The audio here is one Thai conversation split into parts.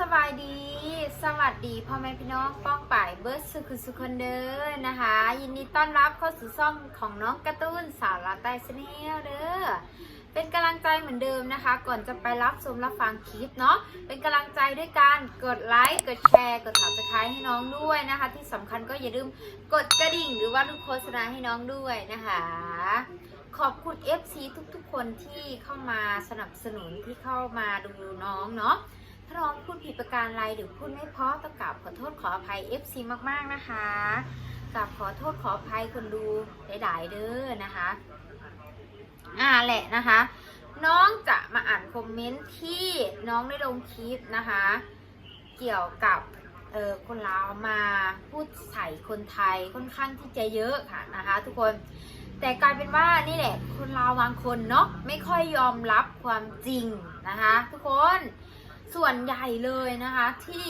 สบายดี สวัสดีพ่อแม่พี่น้องป้องป่ายเบิร์ดสุขุสุคนเด้อนะคะ ยินดีต้อนรับเข้าสู่ช่องของน้องกร์ตูนสาวลาใต้ชแนลเด้อเป็นกำลังใจเหมือนเดิมนะคะ ก่อนจะไปรับชมรับฟังคลิปเนาะเป็นกำลังใจด้วยการกดไลค์กดแชร์กดถามสไครให้น้องด้วยนะคะ ที่สำคัญก็อย่าลืมกดกระดิ่งหรือว่าลูกโฆษณาให้น้องด้วยนะคะขอบคุณ FC ทุกๆ คนที่เข้ามาสนับสนุนที่เข้ามาดูน้องเนาะ ถ้องพูดผิดประการอะไรหรือพูดไม่เพราะต้องกราบขอโทษขออภัย FC มากๆนะคะกราบขอโทษขออภัยคนดูหลายๆเด้อนะคะ อ่าแหละนะคะ น้องจะมาอ่านคอมเมนต์ที่น้องได้ลงคลิปนะคะ เกี่ยวกับเออคนลาวมาพูดใส่คนไทยค่อนข้างที่จะเยอะค่ะนะคะ ทุกคนแต่กลายเป็นว่านี่แหละคนลาวบางคนเนาะไม่ค่อยยอมรับความจริงนะคะ ทุกคน ส่วนใหญ่เลยนะคะ ที่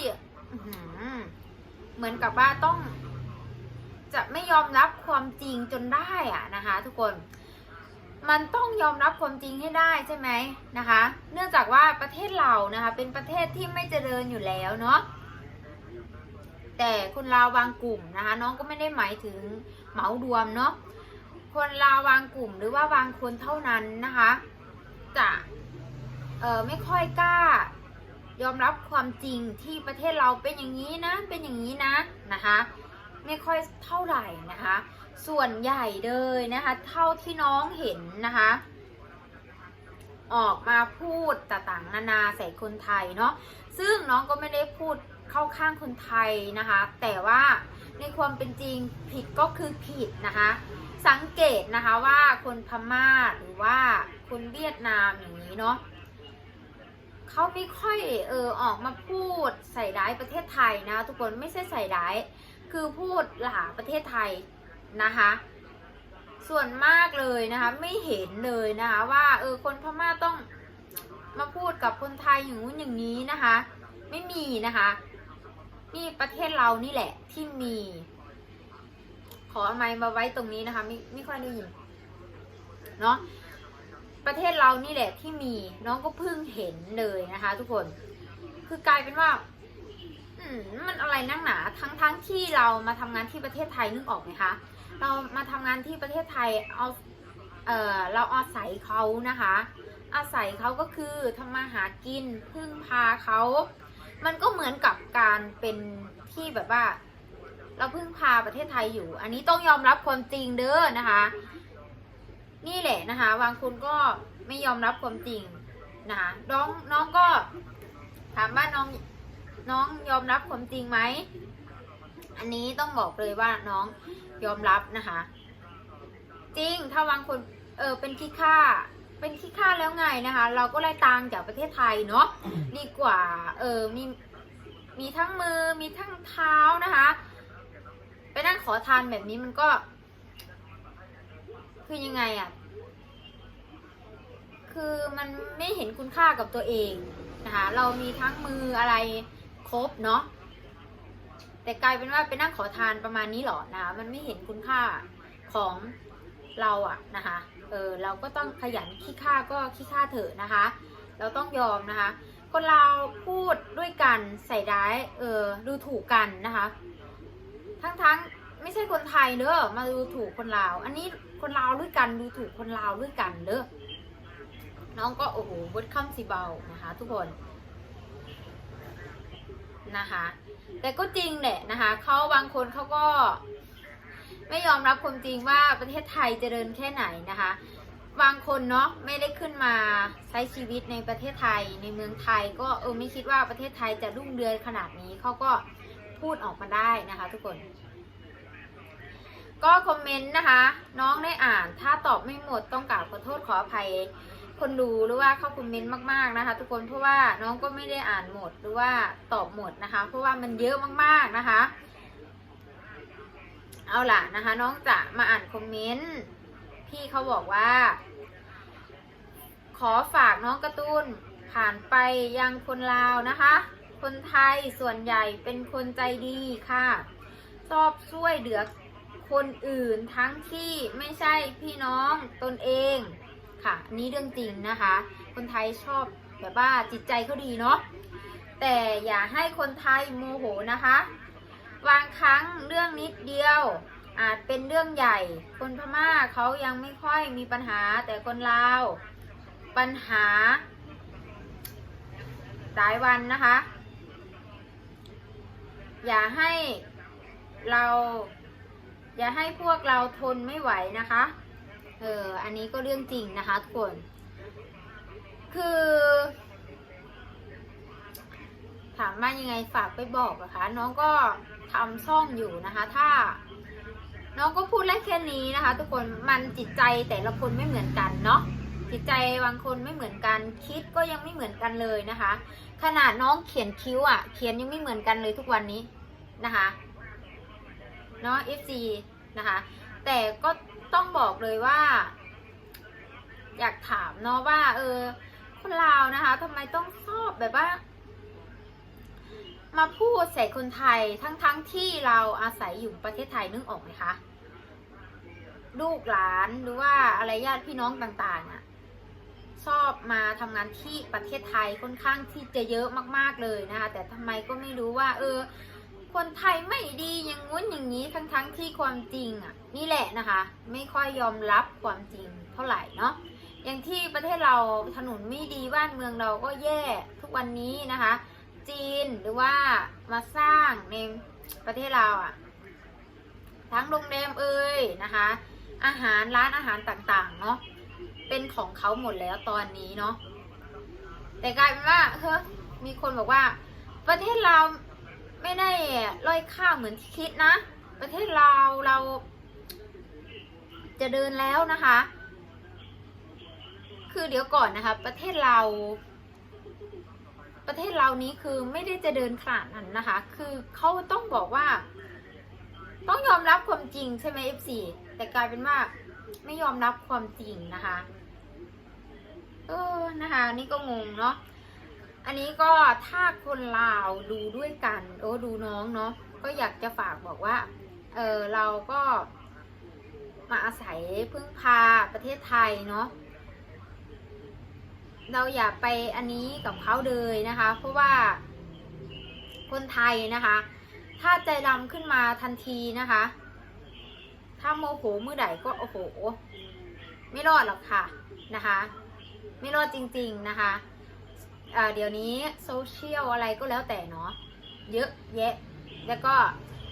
เหมือนกับว่าต้อง จะไม่ยอมรับความจริงจนได้อะนะคะ ทุกคน มันต้องยอมรับความจริงให้ได้ใช่ไหมนะคะ เนื่องจากว่าประเทศเรานะคะ เป็นประเทศที่ไม่เจริญอยู่แล้วเนาะแต่คนลาวบางกลุ่มนะคะ น้องก็ไม่ได้หมายถึงเหมารวมเนาะคนลาวบางกลุ่มหรือว่าบางคนเท่านั้นนะคะ จะเออไม่ค่อยกล้า ยอมรับความจริงที่ประเทศเราเป็นอย่างนี้นะ เป็นอย่างนี้นะนะคะไม่ค่อยเท่าไหร่นะคะ ส่วนใหญ่เลยนะคะ เท่าที่น้องเห็นนะคะ ออกมาพูดต่างๆนานาใส่คนไทยเนาะซึ่งน้องก็ไม่ได้พูดเข้าข้างคนไทยนะคะ แต่ว่าในความเป็นจริงผิดก็คือผิดนะคะ สังเกตนะคะว่าคนพม่าหรือว่าคนเวียดนามอย่างนี้เนาะ เขาไม่ค่อยเออออกมาพูดใส่ร้ายประเทศไทยนะ ทุกคนไม่ใช่ใส่ร้าย คือพูดหลาประเทศไทยนะคะ ส่วนมากเลยนะคะ ไม่เห็นเลยนะคะว่าเออคนพม่าต้องมาพูดกับคนไทยอย่างนู้นอย่างนี้นะคะ ไม่มีนะคะมีประเทศเรานี่แหละที่มี ขอเอาไมค์มาไว้ตรงนี้นะคะ ไม่ไม่ค่อยได้ยินเนาะ ประเทศเรานี่แหละที่มีน้องก็เพิ่งเห็นเลยนะคะ ทุกคน คือกลายเป็นว่า อืมมันอะไรนักหนา ทั้งทั้งที่เรามาทำงานที่ประเทศไทยนึกออกไหมคะ เรามาทำงานที่ประเทศไทยเอาเออเราอาศัยเขานะคะ อาศัยเขาก็คือทำมาหากินพึ่งพาเขา มันก็เหมือนกับการเป็นที่แบบว่า เราพึ่งพาประเทศไทยอยู่ อันนี้ต้องยอมรับความจริงเด้อนะคะ นี่แหละนะคะบางคนก็ไม่ยอมรับความจริงนะคะน้องน้องก็ถามว่าน้องน้องยอมรับความจริงไหม อันนี้ต้องบอกเลยว่าน้องยอมรับนะคะ จริงถ้าบางคนเออเป็นขี้ข้าเป็นขี้ข้าแล้วไงนะคะ เราก็ไล่ตังจากประเทศไทยเนาะดีกว่าเออมีมีทั้งมือมีทั้งเท้านะคะ ไปนั่งขอทานแบบนี้มันก็ คือยังไงอะคือมันไม่เห็นคุณค่ากับตัวเองนะคะเรามีทั้งมืออะไรครบเนาะแต่กลายเป็นว่าไปนั่งขอทานประมาณนี้หรอนะคะมันไม่เห็นคุณค่าของเราอะนะคะ เออเราก็ต้องขยันขี้ค่าก็ขี้ค่าเถอะนะคะ เราต้องยอมนะคะ คนเราพูดด้วยกันใส่ร้าย เออดูถูกกันนะคะ ทั้งๆ ไม่ใช่คนไทยเด้อมาดูถูกคนลาว อันนี้คนลาวด้วยกันดูถูกคนลาวด้วยกันเด้อน้องก็โอ้โหบดคำสีเบานะคะ ทุกคนนะคะ แต่ก็จริงแหละนะคะเขาบางคนเขาก็ ไม่ยอมรับความจริงว่าประเทศไทยเจริญแค่ไหนนะคะ บางคนเนาะไม่ได้ขึ้นมาใช้ชีวิตในประเทศไทยในเมืองไทย ก็เออไม่คิดว่าประเทศไทยจะรุ่งเรืองขนาดนี้เขาก็พูดออกมาได้นะคะ ทุกคน ก็คอมเมนต์นะคะ น้องได้อ่าน ถ้าตอบไม่หมดต้องกราบขอโทษขออภัย คนดูหรือว่าเข้าคอมเมนต์มากๆนะคะ ทุกคนเพราะว่าน้องก็ไม่ได้อ่านหมดหรือว่าตอบหมดนะคะ เพราะว่ามันเยอะมากๆนะคะ เอาล่ะนะคะ น้องจะมาอ่านคอมเมนต์พี่เขาบอกว่า ขอฝากน้องการ์ตูนผ่านไปยังคนลาวนะคะ คนไทยส่วนใหญ่เป็นคนใจดีค่ะชอบช่วยเหลือ คนอื่นทั้งที่ไม่ใช่พี่น้องตนเองค่ะอันนี้เรื่องจริงนะคะ คนไทยชอบแบบว่าจิตใจเขาดีเนาะแต่อย่าให้คนไทยโมโหนะคะบางครั้งเรื่องนิดเดียว อาจเป็นเรื่องใหญ่ คนพม่าเขายังไม่ค่อยมีปัญหาแต่คนลาว ปัญหาหลายวันนะคะ อย่าให้เรา อย่าให้พวกเราทนไม่ไหวนะคะ เออ อันนี้ก็เรื่องจริงนะคะทุกคน คือ ถามว่ายังไงฝากไปบอกอะคะ น้องก็ทำช่องอยู่นะคะ ถ้า น้องก็พูดได้แค่นี้นะคะ ทุกคน มันจิตใจแต่ละคนไม่เหมือนกันเนาะ จิตใจบางคนไม่เหมือนกัน คิดก็ยังไม่เหมือนกันเลยนะคะ ขนาดน้องเขียนคิ้วอะ เขียนยังไม่เหมือนกันเลยทุกวันนี้นะคะ เนาะ FC นะคะ แต่ก็ต้องบอกเลยว่า อยากถามเนาะว่า เออ คนลาวนะคะทำไมต้องชอบแบบว่า มาพูดใส่คนไทยทั้งๆทที่เราอาศัยอยู่ประเทศไทยนึกออกไหมคะ ลูกหลานหรือว่าอะไรญาติพี่น้องต่างๆอะชอบมาทำงานที่ประเทศไทยค่อนข้างที่จะเยอะมากๆเลยนะคะ แต่ทำไมก็ไม่รู้ว่า เออ คนไทยไม่ดีอย่างงู้นอย่างนี้ทั้งๆที่ความจริงอะนี่แหละนะคะ ไม่ค่อยยอมรับความจริงเท่าไหร่เนาะอย่างที่ประเทศเราถนนไม่ดีบ้านเมืองเราก็แย่ทุกวันนี้นะคะ จีนหรือว่ามาสร้างในประเทศเราอะทั้งโรงแรมเอ่ยนะคะ อาหารร้านอาหารต่างๆเนาะเป็นของเขาหมดแล้วตอนนี้เนาะแต่กลายเป็นว่าเฮ้ยมีคนบอกว่า ประเทศเรา ไม่ได้ร้อยค่าวเหมือนที่คิดนะ ประเทศเราเรา จะเดินแล้วนะคะ คือเดี๋ยวก่อนนะคะ ประเทศเรา ประเทศเรานี้คือไม่ได้จะเดินขนาดนั้นนะคะ คือเขาต้องบอกว่า ต้องยอมรับความจริงใช่ไหม F4 แต่กลายเป็นว่าไม่ยอมรับความจริงนะคะ เออนะคะ นี่ก็งงเนาะ อันนี้ก็ถ้าคนลาวดูด้วยกันโอ้ดูน้องเนาะก็อยากจะฝากบอกว่าเออเราก็มาอาศัยพึ่งพาประเทศไทยเนาะเราอย่าไปอันนี้กับเขาเลยนะคะ เพราะว่าคนไทยนะคะ ถ้าใจดำขึ้นมาทันทีนะคะ ถ้าโมโหเมื่อใดก็โอ้โห ไม่รอดหรอกค่ะนะคะ ไม่รอดจริง ๆนะคะ เอ่อเดี๋ยวนี้โซเชียลอะไรก็แล้วแต่เนาะเยอะแยะ แล้วก็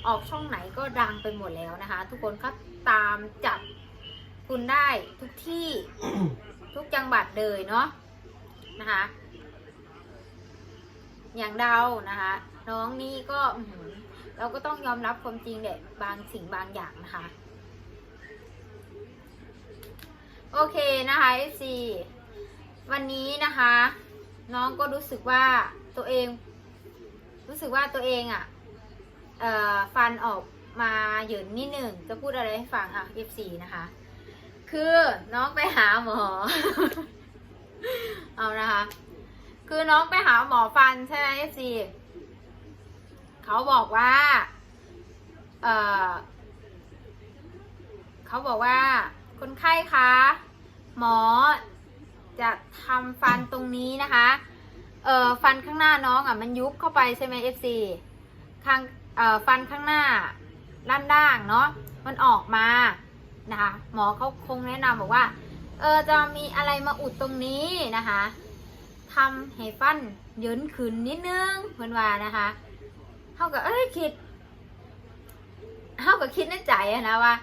ออกช่องไหนก็ดังไปหมดแล้วนะคะ ทุกคนก็ตามจับคุณได้ทุกที่ทุกจังหวัดเลยเนาะนะคะ อย่างเรานะคะ น้องนี่ก็อื้อหือเราก็ต้องยอมรับความจริงแหละบางสิ่งบางอย่างนะคะ โอเคนะคะ FC วันนี้นะคะ น้องก็รู้สึกว่าตัวเอง รู้สึกว่าตัวเองอะ่ะเอ่อฟันออกมาเหยินนิดหนึ่งจะพูดอะไรให้ฟังอะ F4 นะคะ คือน้องไปหาหมอ เอานะคะ คือน้องไปหาหมอฟันใช่ไหม F4 เขาบอกว่า เอ่อเขาบอกว่าคนไข้คะหมอ จะทำฟันตรงนี้นะคะเอ่อฟันข้างหน้าน้องอะมันยุบเข้าไปใช่ไหม FC ข้างเอ่อฟันข้างหน้าด้านล่างเนาะมันออกมานะคะหมอเขาคงแนะนำบอกว่าเออจะมีอะไรมาอุดตรงนี้นะคะทำให้ฟันเยินขึ้นนิดนึงเพื่อนว่านะคะเขาก็เอ้ยคิดเขาก็คิดในใจนะว่า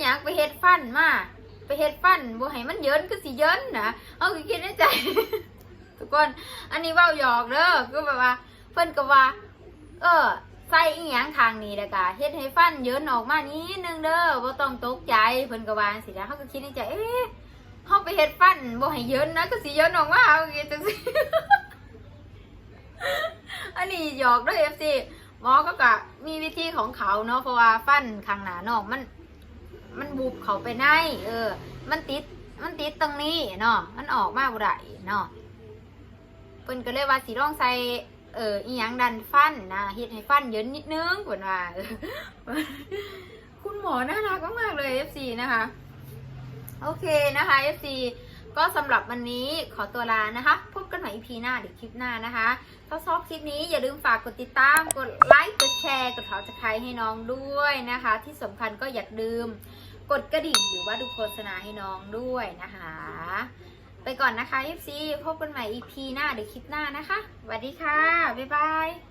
อยางไปเฮ็ดฟันมาก ไปเฮ็ดฟันบ่ให้มันเยินก็สิเยินนะเขาก็คิดในใจ ทุกคน อันนี้เว่าหยอกเด้อก็แบบว่า เพิ่นก็ว่า เออใส่อีหยังทางนี้แล้วก็เฮ็ดให้ฟันเยินออกมานิดนึงเด้อบ่ต้องตกใจเพิ่นก็ว่าจังซี่นะเขาก็คิดในใจเอ๊ะเฮาไปเฮ็ดฟันบ่ให้เยินนะก็สิเยินออกมาเอาอย่างงี้จังซี่อันนี้หยอกด้วย FC หมอก็กะมีวิธีของเขาเนาะเพราะว่าฟันข้างหน้านอกมัน มันบุบเขาไปในเออ มันติดมันติดตรงนี้เนาะมันออกมาบ่ได้เนาะเพิ่นก็เลยว่าสีร่องใส่เอออีหยังดันฟันนะเฮ็ดให้ฟันเยินนิดนึงเพิ่นว่าคุณหมอน่ารักมากๆเลย FC นะคะ โอเคนะคะ FC ก็สำหรับวันนี้ขอตัวลานะคะ พบกันใหม่ EP หน้าเดี๋ยวคลิปหน้านะคะถ้าชอบคลิปนี้อย่าลืมฝากกดติดตาม กดไลค์ กดแชร์ กดถอจะใครให้น้องด้วยนะคะ ที่สำคัญก็อย่าลืมกดกระดิ่งหรือว่าดูโฆษณาให้น้องด้วยนะคะ ไปก่อนนะคะ FC พบกันใหม่ EP หน้าเดี๋ยวคลิปหน้านะคะสวัสดีค่ะ บ๊ายบาย